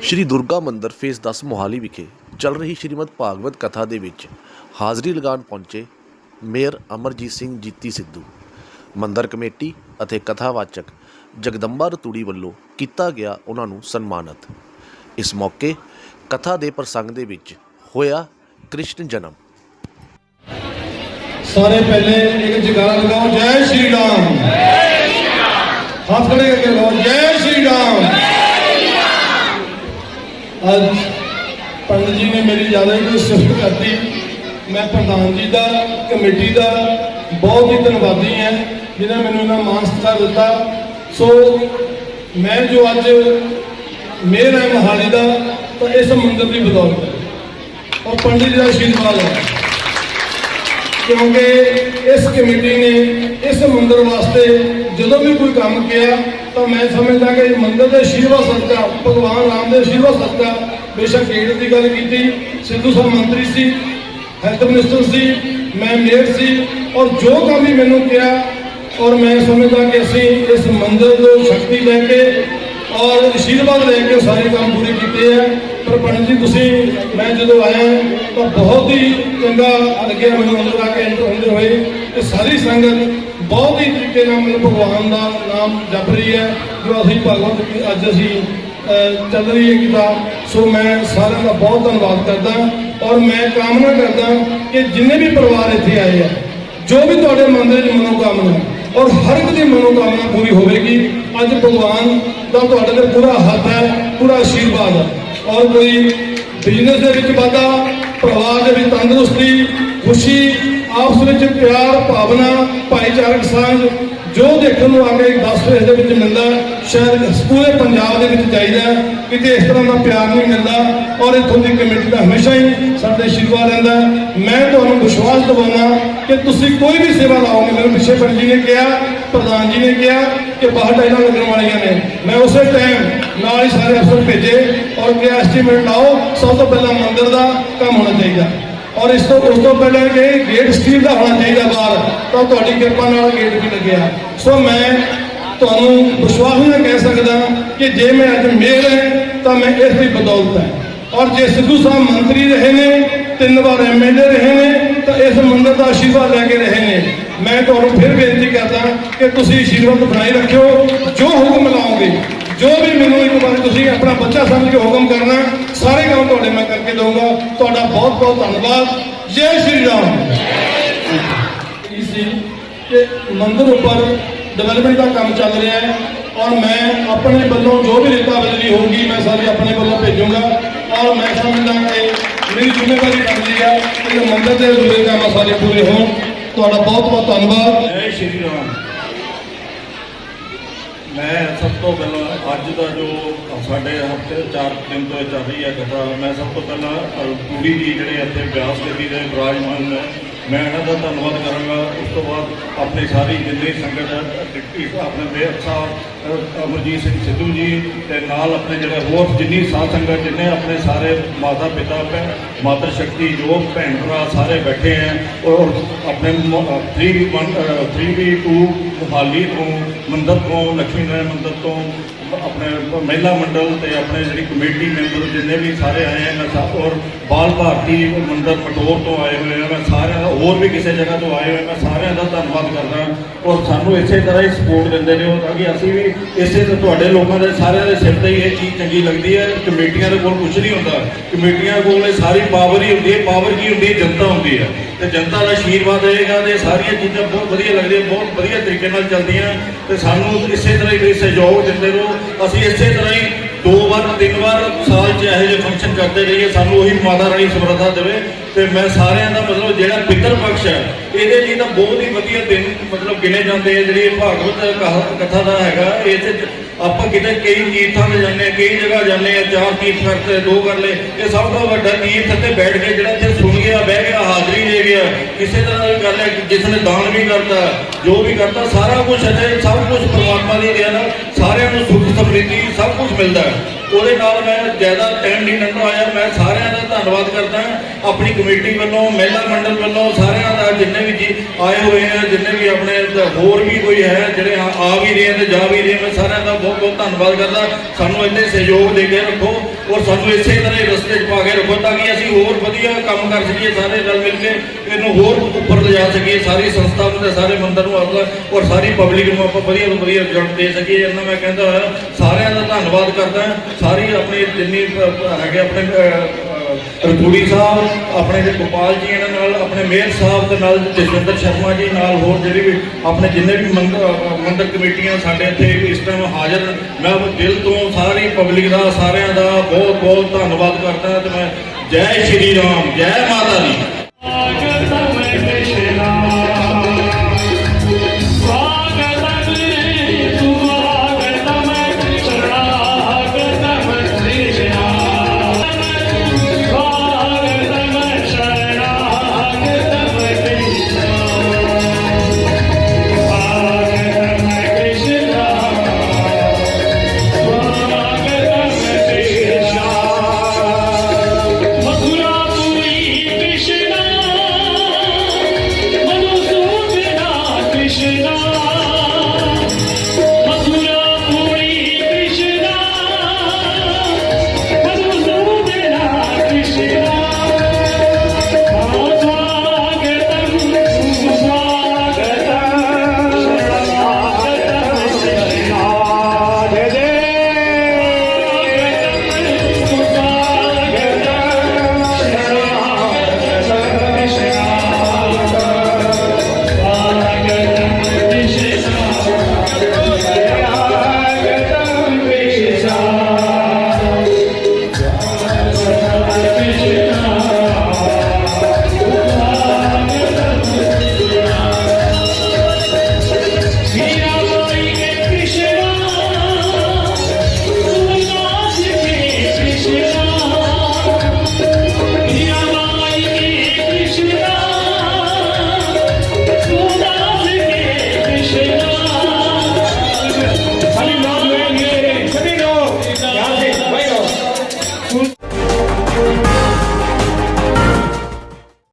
ਸ਼੍ਰੀ ਦੁਰਗਾ ਮੰਦਿਰ ਫੇਸ 10 ਮੋਹਾਲੀ ਵਿਖੇ ਚੱਲ ਰਹੀ ਸ਼੍ਰੀਮਦ ਭਾਗਵਤ ਕਥਾ ਦੇ ਵਿੱਚ ਹਾਜ਼ਰੀ ਲਗਾਉਣ ਪਹੁੰਚੇ ਮੇਅਰ ਅਮਰਜੀਤ ਸਿੰਘ ਜੀਤੀ ਸਿੱਧੂ ਮੰਦਿਰ ਕਮੇਟੀ ਅਤੇ ਕਥਾਵਾਚਕ ਜਗਦੰਬਾ ਰਤੂੜੀ ਵੱਲੋਂ ਕੀਤਾ ਗਿਆ ਉਹਨਾਂ ਨੂੰ ਸਨਮਾਨਿਤ। ਇਸ ਮੌਕੇ ਕਥਾ ਦੇ ਪ੍ਰਸੰਗ ਦੇ ਵਿੱਚ ਹੋਇਆ ਕ੍ਰਿਸ਼ਨ ਜਨਮ। ਸਾਰੇ ਪਹਿਲੇ ਇੱਕ ਜਗਾਰਾ ਲਗਾਓ ਜੈ ਸ਼੍ਰੀ ਰਾਮ। ਹੱਥ ਖੜੇ ਕਰਕੇ ਲਗਾਓ ਜੈ ਸ਼੍ਰੀ ਰਾਮ। ਅੱਜ ਪੰਡਿਤ ਜੀ ਨੇ ਮੇਰੀ ਜ਼ਿਆਦਾ ਹੀ ਸਿਫਤ ਕਰਤੀ। ਮੈਂ ਪ੍ਰਧਾਨ ਜੀ ਦਾ, ਕਮੇਟੀ ਦਾ ਬਹੁਤ ਹੀ ਧੰਨਵਾਦੀ ਹਾਂ, ਜਿਨ੍ਹਾਂ ਮੈਨੂੰ ਇਹਨਾਂ ਮਾਣ ਸਤਿਕਾਰ ਦਿੱਤਾ। ਸੋ ਮੈਂ ਜੋ ਅੱਜ ਮੇਰ ਹੈ ਮਹਾਲੀ ਦਾ, ਤਾਂ ਇਸ ਮੰਦਰ ਦੀ ਬਦੌਲਤ ਹੈ। ਔਰ ਪੰਡਿਤ ਜੀ ਦਾ ਆਸ਼ੀਰਵਾਦ ਹੈ। ਕਿਉਂਕਿ ਇਸ ਕਮੇਟੀ ਨੇ ਇਸ ਮੰਦਰ ਵਾਸਤੇ ਜਦੋਂ ਵੀ ਕੋਈ ਕੰਮ ਕੀਤਾ ਤਾਂ ਮੈਂ ਸਮਝਦਾ ਕਿ ਮੰਦਰ ਦੇ ਆਸ਼ੀਰਵਾਦ ਸਦਕਾ, ਭਗਵਾਨ ਰਾਮ ਦੇ ਆਸ਼ੀਰਵਾਦ ਸਦਕਾ ਬੇਸ਼ੱਕ ਏਡ ਦੀ ਗੱਲ ਕੀਤੀ, ਸਿੱਧੂ ਸਾਹਿਬ ਮੰਤਰੀ ਸੀ ਹੈਲਥ ਮਿਨਿਸਟਰ ਸੀ, ਮੈਂ ਮੇਅਰ ਸੀ ਔਰ ਜੋ ਕੰਮ ਵੀ ਮੈਨੂੰ ਕਿਹਾ ਔਰ ਮੈਂ ਸਮਝਦਾ ਕਿ ਅਸੀਂ ਇਸ ਮੰਦਰ ਤੋਂ ਸ਼ਕਤੀ ਲੈ ਕੇ ਔਰ ਆਸ਼ੀਰਵਾਦ ਲੈ ਕੇ ਸਾਰੇ ਕੰਮ ਪੂਰੇ ਕੀਤੇ ਆ। ਪਰ ਪੰਡਿਤ ਜੀ, ਤੁਸੀਂ, ਮੈਂ ਜਦੋਂ ਆਇਆ ਤਾਂ ਬਹੁਤ ਹੀ ਚੰਗਾ ਲੱਗਿਆ ਮੈਨੂੰ ਅੰਦਰ ਆ ਕੇ ਐਂਟਰ ਹੁੰਦੇ ਹੋਏ। ਤੇ ਸਾਰੀ ਸੰਗਤ ਬਹੁਤ ਹੀ ਤਰੀਕੇ ਨਾਲ ਮੈਨੂੰ ਭਗਵਾਨ ਦਾ ਨਾਮ ਜਪ ਰਹੀ ਹੈ। ਜੋ ਅਸੀਂ ਭਗਵਤ ਅੱਜ ਅਸੀਂ ਚੱਲ ਰਹੀ ਹੈ ਕਿਤਾਬ ਸੋ ਮੈਂ ਸਾਰਿਆਂ ਦਾ ਬਹੁਤ ਧੰਨਵਾਦ ਕਰਦਾ ਔਰ ਮੈਂ ਕਾਮਨਾ ਕਰਦਾ ਕਿ ਜਿੰਨੇ ਵੀ ਪਰਿਵਾਰ ਇੱਥੇ ਆਏ ਆ, ਜੋ ਵੀ ਤੁਹਾਡੇ ਮਨ ਦੇ ਮਨੋਕਾਮਨਾ ਔਰ ਹਰ ਇੱਕ ਦੀ ਮਨੋਕਾਮਨਾ ਪੂਰੀ ਹੋਵੇਗੀ, ਅੱਜ ਭਗਵਾਨ ਦਾ ਤੁਹਾਡੇ ਤੇ ਪੂਰਾ ਹੱਥ ਹੈ, ਪੂਰਾ ਆਸ਼ੀਰਵਾਦ ਹੈ ਔਰ ਕੋਈ ਬਿਜ਼ਨਸ ਦੇ ਵਿੱਚ ਵਾਧਾ, ਪਰਿਵਾਰ ਦੇ ਵਿੱਚ ਤੰਦਰੁਸਤੀ, ਖੁਸ਼ੀ ਆਪਸ ਵਿੱਚ ਪਿਆਰ, ਭਾਵਨਾ, ਭਾਈਚਾਰਕ ਸਾਂਝ, ਜੋ ਦੇਖਣ ਨੂੰ ਆ ਕੇ 10 ਫੇਸ ਦੇ ਵਿੱਚ ਮਿਲਦਾ, ਸ਼ਾਇਦ ਪੂਰੇ ਪੰਜਾਬ ਦੇ ਵਿੱਚ ਚਾਹੀਦਾ ਕਿਤੇ ਇਸ ਤਰ੍ਹਾਂ ਦਾ ਪਿਆਰ ਨਹੀਂ ਮਿਲਦਾ, ਔਰ ਇੱਥੋਂ ਦੀ ਕਮੇਟੀ ਦਾ ਹਮੇਸ਼ਾ ਹੀ ਸਾਡੇ ਆਸ਼ੀਰਵਾਦ ਰਹਿੰਦਾ। ਮੈਂ ਤੁਹਾਨੂੰ ਵਿਸ਼ਵਾਸ ਦਿਵਾਉਣਾ ਕਿ ਤੁਸੀਂ ਕੋਈ ਵੀ ਸੇਵਾ ਲਾਓਗੇ, ਮੈਨੂੰ ਪਿੱਛੇ ਪੰਡਿਤ ਜੀ ਨੇ ਕਿਹਾ, ਪ੍ਰਧਾਨ ਜੀ ਨੇ ਕਿਹਾ ਕਿ ਬਾਹਰ ਟਾਈਲਾਂ ਲੱਗਣ ਵਾਲੀਆਂ ਨੇ। ਮੈਂ ਉਸੇ ਟਾਈਮ ਨਾਲ ਹੀ ਸਾਰੇ ਅਫਸਰ ਭੇਜੇ ਔਰ ਕਿਹਾ, ਐਸਟੀਮੇਟ ਲਾਓ, ਸਭ ਤੋਂ ਪਹਿਲਾਂ ਮੰਦਰ ਦਾ ਕੰਮ ਹੋਣਾ ਚਾਹੀਦਾ। ਔਰ ਇਸ ਤੋਂ ਉਸ ਤੋਂ ਪਹਿਲਾਂ ਕਿ ਗੇਟ ਸਟੀਲ ਦਾ ਹੋਣਾ ਚਾਹੀਦਾ ਬਾਹਰ, ਤਾਂ ਤੁਹਾਡੀ ਕਿਰਪਾ ਨਾਲ ਗੇਟ ਵੀ ਲੱਗਿਆ। ਸੋ ਮੈਂ ਤੁਹਾਨੂੰ ਵਿਸ਼ਵਾਸ ਨਾਲ ਕਹਿ ਸਕਦਾ ਕਿ ਜੇ ਮੈਂ ਅੱਜ ਮੇਅਰ ਹੈ, ਤਾਂ ਮੈਂ ਇਸ ਦੀ ਬਦੌਲਤ ਹੈ। ਔਰ ਜੇ ਸਿੱਧੂ ਸਾਹਿਬ ਮੰਤਰੀ ਰਹੇ ਨੇ, ਤਿੰਨ ਵਾਰ ਐਮਐਲਏ ਰਹੇ ਨੇ, ਤਾਂ ਇਸ ਮੰਦਰ ਦਾ ਆਸ਼ੀਰਵਾਦ ਲੈ ਕੇ ਰਹੇ ਨੇ। ਮੈਂ ਤੁਹਾਨੂੰ ਫਿਰ ਬੇਨਤੀ ਕਰਦਾ ਕਿ ਤੁਸੀਂ ਆਸ਼ੀਰਵਾਦ ਬਣਾਈ ਰੱਖਿਓ, ਜੋ ਹੁਕਮ ਲਾਓਗੇ, ਜੋ ਵੀ ਮੈਨੂੰ ਇੱਕ ਵਾਰ ਤੁਸੀਂ ਆਪਣਾ ਬੱਚਾ ਸਮਝ ਕੇ ਹੁਕਮ ਕਰਨਾ ਸਾਰੇ ਕੰਮ ਤੁਹਾਡੇ ਮੈਂ ਕਰਕੇ ਦਊਂਗਾ ਤੁਹਾਡਾ ਬਹੁਤ ਬਹੁਤ ਧੰਨਵਾਦ। ਜੈ ਸ਼੍ਰੀ ਰਾਮ। ਇਹ ਸੀ ਕਿ ਮੰਦਿਰ ਉੱਪਰ ਡਿਵੈਲਪਮੈਂਟ ਦਾ ਕੰਮ ਚੱਲ ਰਿਹਾ ਹੈ ਔਰ ਮੈਂ ਆਪਣੇ ਵੱਲੋਂ ਜੋ ਵੀ ਰੇਤਾ ਬਦਲੀ ਹੋਊਗੀ, ਮੈਂ ਸਾਰੀ ਆਪਣੇ ਵੱਲੋਂ ਭੇਜੂੰਗਾ। ਔਰ ਮੈਂ ਸਮਝਦਾ ਕਿ ਮੇਰੀ ਜ਼ਿੰਮੇਵਾਰੀ ਬਣਦੀ ਹੈ ਕਿ ਇਹ ਮੰਦਿਰ ਦੇ ਅਧੂਰੇ ਕੰਮ ਸਾਰੇ ਪੂਰੇ ਹੋਣ। ਤੁਹਾਡਾ ਬਹੁਤ ਬਹੁਤ ਧੰਨਵਾਦ। ਜੈ ਸ਼੍ਰੀ ਰਾਮ। ਮੈਂ ਸਭ ਤੋਂ ਪਹਿਲਾਂ ਅੱਜ ਦਾ ਜੋ ਸਾਡੇ ਹਫ਼ਤੇ ਚਾਰ ਦਿਨ ਤੋਂ ਇਹ ਚੱਲ ਰਹੀ ਹੈ ਕਥਾ ਮੈਂ ਸਭ ਤੋਂ ਪਹਿਲਾਂ ਅ, ਕੁੜੀ ਜੀ ਜਿਹੜੇ ਇੱਥੇ ਬਿਆਸ ਦੇਵੀ ਦੇ ਵਿਰਾਜਮਾਨ ਮੈਂ ਇਹਨਾਂ ਦਾ ਧੰਨਵਾਦ ਕਰਾਂਗਾ। ਉਸ ਤੋਂ ਬਾਅਦ ਆਪਣੀ ਸਾਰੀ ਜਿੰਨੀ ਸੰਗਤ ਹੈ, ਡਿਪਟੀ ਆਪਣੇ ਬੇਅਰ ਸਾਹਿਬ ਅਮਰਜੀਤ ਸਿੰਘ ਸਿੱਧੂ ਜੀ ਤੇ ਨਾਲ ਆਪਣੇ ਜਿਹੜੇ ਹੋਰ ਜਿੰਨੀ ਸਾਧ ਸੰਗਤ, ਜਿੰਨੇ ਆਪਣੇ ਸਾਰੇ ਮਾਤਾ ਪਿਤਾ, ਭੈਣ ਮਾਤਾ ਸ਼ਕਤੀ, ਜੋ ਭੈਣ ਭਰਾ ਸਾਰੇ ਬੈਠੇ ਹੈ, ਔਰ ਆਪਣੇ 3 3 ਵੀ 2 ਮੁਹਾਲੀ ਤੋਂ, ਮੰਦਰ ਤੋਂ ਲక్ష్ਮੀ ਨਾਰਾਇਣ ਮੰਦਰ ਤੋਂ ਆਪਣੇ ਮਹਿਲਾ ਮੰਡਲ ਤੇ ਆਪਣੇ ਜਿਹੜੀ ਕਮੇਟੀ ਮੈਂਬਰ ਜਿੰਨੇ ਵੀ ਸਾਰੇ ਆਏ ਹਨ ਮੈਂ ਸਭ ਔਰ ਬਾਲ ਭਾਰਤੀ ਮੰਦਰ ਪਟੋਰ ਤੋਂ ਆਏ ਹੋਏ ਆ, ਮੈਂ ਸਾਰਿਆਂ ਦਾ ਹੋਰ ਵੀ ਕਿਸੇ ਜਗ੍ਹਾ ਤੋਂ ਆਏ ਹੋਏ ਮੈਂ ਸਾਰਿਆਂ ਦਾ ਧੰਨਵਾਦ ਕਰਦਾ ਔਰ ਸਾਨੂੰ ਇਸੇ ਤਰ੍ਹਾਂ ਹੀ ਸਪੋਰਟ ਦਿੰਦੇ ਨੇ ਉਹ ਤਾਂ ਕਿ ਅਸੀਂ ਵੀ ਇਸੇ ਤੋਂ ਤੁਹਾਡੇ ਲੋਕਾਂ ਦੇ ਸਾਰਿਆਂ ਦੇ ਸਿਰ ਤੇ ਹੀ ਇਹ ਚੀਜ਼ ਚੰਗੀ ਲੱਗਦੀ ਹੈ। ਕਮੇਟੀਆਂ ਦੇ ਕੋਲ ਕੁਝ ਨਹੀਂ ਹੁੰਦਾ। ਕਮੇਟੀਆਂ ਕੋਲ ਇਹ ਸਾਰੀ ਪਾਵਰ ਹੀ ਹੁੰਦੀ ਹੈ ਪਾਵਰ ਕੀ ਹੁੰਦੀ ਹੈ? ਜਨਤਾ ਹੁੰਦੀ ਹੈ। ਤੇ ਜਨਤਾ ਦਾ ਆਸ਼ੀਰਵਾਦ ਰਹੇਗਾ ਤੇ ਸਾਰੀਆਂ ਚੀਜ਼ਾਂ ਬਹੁਤ ਵਧੀਆ ਲੱਗਦੀਆਂ, ਬਹੁਤ ਵਧੀਆ ਤਰੀਕੇ ਨਾਲ ਚੱਲਦੀਆਂ। ਤੇ ਸਾਨੂੰ ਇਸੇ ਤਰ੍ਹਾਂ ਹੀ ਤੁਸੀਂ ਸਹਿਯੋਗ ਦਿੰਦੇ ਰਹੋ। ਅਸੀਂ ਇਸੇ ਤਰ੍ਹਾਂ ਹੀ ਦੋ ਵਾਰ, ਤਿੰਨ ਵਾਰ ਸਾਲ 'ਚ ਇਹੋ ਜਿਹੇ ਫੰਕਸ਼ਨ ਕਰਦੇ ਰਹੀਏ, ਸਾਨੂੰ ਉਹੀ ਮਾਤਾ ਰਾਣੀ ਸਮਰੱਥਾ ਦੇਵੇ। ਤੇ ਮੈਂ ਸਾਰਿਆਂ ਦਾ ਮਤਲਬ ਜਿਹੜਾ ਪਿੱਤਰ ਪਕਸ਼ ਹੈ, ਇਹਦੇ ਲਈ ਤਾਂ ਬਹੁਤ ਹੀ ਵਧੀਆ ਦਿਨ ਮਤਲਬ ਗਿਣੇ ਜਾਂਦੇ ਆ, ਜਿਹੜੀ ਭਾਗਵਤ ਕਹਾ- ਕਥਾ ਦਾ ਹੈਗਾ। ਇਹ 'ਚ ਆਪਾਂ ਕਿਤੇ ਕਈ ਤੀਰਥਾਂ ਤੇ ਜਾਂਦੇ ਆ, ਕਈ ਜਗ੍ਹਾ ਜਾਂਦੇ ਆ, ਚਾਰ ਤੀਰਥ ਕਰਤੇ, ਦੋ ਕਰ ਲਏ। ਇਹ ਸਭ ਤੋਂ ਵੱਡਾ ਤੀਰਥ ਤੇ ਬੈਠ ਕੇ ਜਿਹੜਾ ਇੱਥੇ ਸੁਣ ਗਿਆ, ਬਹਿ ਗਿਆ, ਹਾਜ਼ਰੀ ਦੇ ਗਿਆ। ਕਿਸੇ ਤਰ੍ਹਾਂ ਦੀ ਗੱਲ ਹੈ ਕਿ ਜਿਸ ਨੇ ਦਾਨ ਵੀ ਕਰਤਾ, ਜੋ ਵੀ ਕਰਤਾ, ਸਾਰਾ ਕੁਝ ਇੱਥੇ ਸਭ ਕੁਝ ਪਰਮਾਤਮਾ ਦੀ ਦੇਣ ਨਾਲ ਸਾਰਿਆਂ ਨੂੰ ਸੁੱਖ ਸਮਰਿੱਧੀ ਸਭ ਕੁਝ ਮਿਲਦਾ ਉਹਦੇ ਨਾਲ ਮੈਂ ਜ਼ਿਆਦਾ ਟਾਈਮ ਨਹੀਂ ਲੰਘਾ ਮੈਂ ਸਾਰਿਆਂ ਦਾ ਧੰਨਵਾਦ ਕਰਦਾ ਆਪਣੀ ਕਮੇਟੀ ਵੱਲੋਂ, ਮਹਿਲਾ ਮੰਡਲ ਵੱਲੋਂ ਸਾਰਿਆਂ ਦਾ, ਜਿੰਨੇ ਵੀ ਜੀ ਆਏ ਹੋਏ ਆ, ਜਿੰਨੇ ਵੀ ਆਪਣੇ ਹੋਰ ਵੀ ਕੋਈ ਹੈ, ਜਿਹੜੇ ਆ ਵੀ ਰਹੇ ਆ ਤੇ ਜਾ ਵੀ ਰਹੇ ਮੈਂ ਸਾਰਿਆਂ ਦਾ ਬਹੁਤ ਬਹੁਤ ਧੰਨਵਾਦ ਕਰਦਾ। ਸਾਨੂੰ ਇੰਨੇ ਸਹਿਯੋਗ ਦੇ ਕੇ ਰੱਖੋ ਔਰ ਸਾਨੂੰ ਇਸੇ ਤਰ੍ਹਾਂ ਹੀ ਰਸਤੇ 'ਚ ਪਾ ਕੇ ਰੱਖੋ ਤਾਂ ਕਿ ਅਸੀਂ ਹੋਰ ਵਧੀਆ ਕੰਮ ਕਰ ਸਕੀਏ, ਸਾਰੇ ਰਲ ਮਿਲ ਕੇ ਇਹਨੂੰ ਹੋਰ ਉੱਪਰ ਲਿਜਾ ਸਕੀਏ, ਸਾਰੀ ਸੰਸਥਾ ਨੂੰ ਤੇ ਸਾਰੇ ਮੰਦਰ ਨੂੰ ਆਪਣਾ ਔਰ ਸਾਰੀ ਪਬਲਿਕ ਨੂੰ ਆਪਾਂ ਵਧੀਆ ਤੋਂ ਵਧੀਆ ਰਿਜ਼ਲਟ ਦੇ ਸਕੀਏ। ਇਹਨਾਂ ਮੈਂ ਕਹਿੰਦਾ ਹੋਇਆ ਸਾਰਿਆਂ ਦਾ ਧੰਨਵਾਦ ਕਰਦਾ ਸਾਰੀ ਆਪਣੀ ਜਿੰਨੀ ਹੈਗੇ ਆਪਣੇ ਰਪੂੜੀ ਸਾਹਿਬ ਆਪਣੇ ਜੇ ਗੋਪਾਲ ਜੀ ਇਹਨਾਂ ਨਾਲ ਆਪਣੇ ਮੇਅਰ ਸਾਹਿਬ ਦੇ ਨਾਲ ਜਸਵਿੰਦਰ ਸ਼ਰਮਾ ਜੀ ਨਾਲ ਹੋਰ ਜਿਹੜੇ ਵੀ ਆਪਣੇ ਜਿੰਨੇ ਵੀ ਮੰਦਰ ਮੰਦਰ ਕਮੇਟੀਆਂ ਸਾਡੇ ਇੱਥੇ ਇਸ ਟਾਈਮ ਹਾਜ਼ਰ ਮੈਂ ਦਿਲ ਤੋਂ ਸਾਰੀ ਪਬਲਿਕ ਦਾ ਸਾਰਿਆਂ ਦਾ ਬਹੁਤ ਬਹੁਤ ਧੰਨਵਾਦ ਕਰਦਾ ਤੇ ਮੈਂ ਜੈ ਸ਼੍ਰੀ ਰਾਮ ਜੈ ਮਾਤਾ ਦੀ। Agad, Agad, Agad,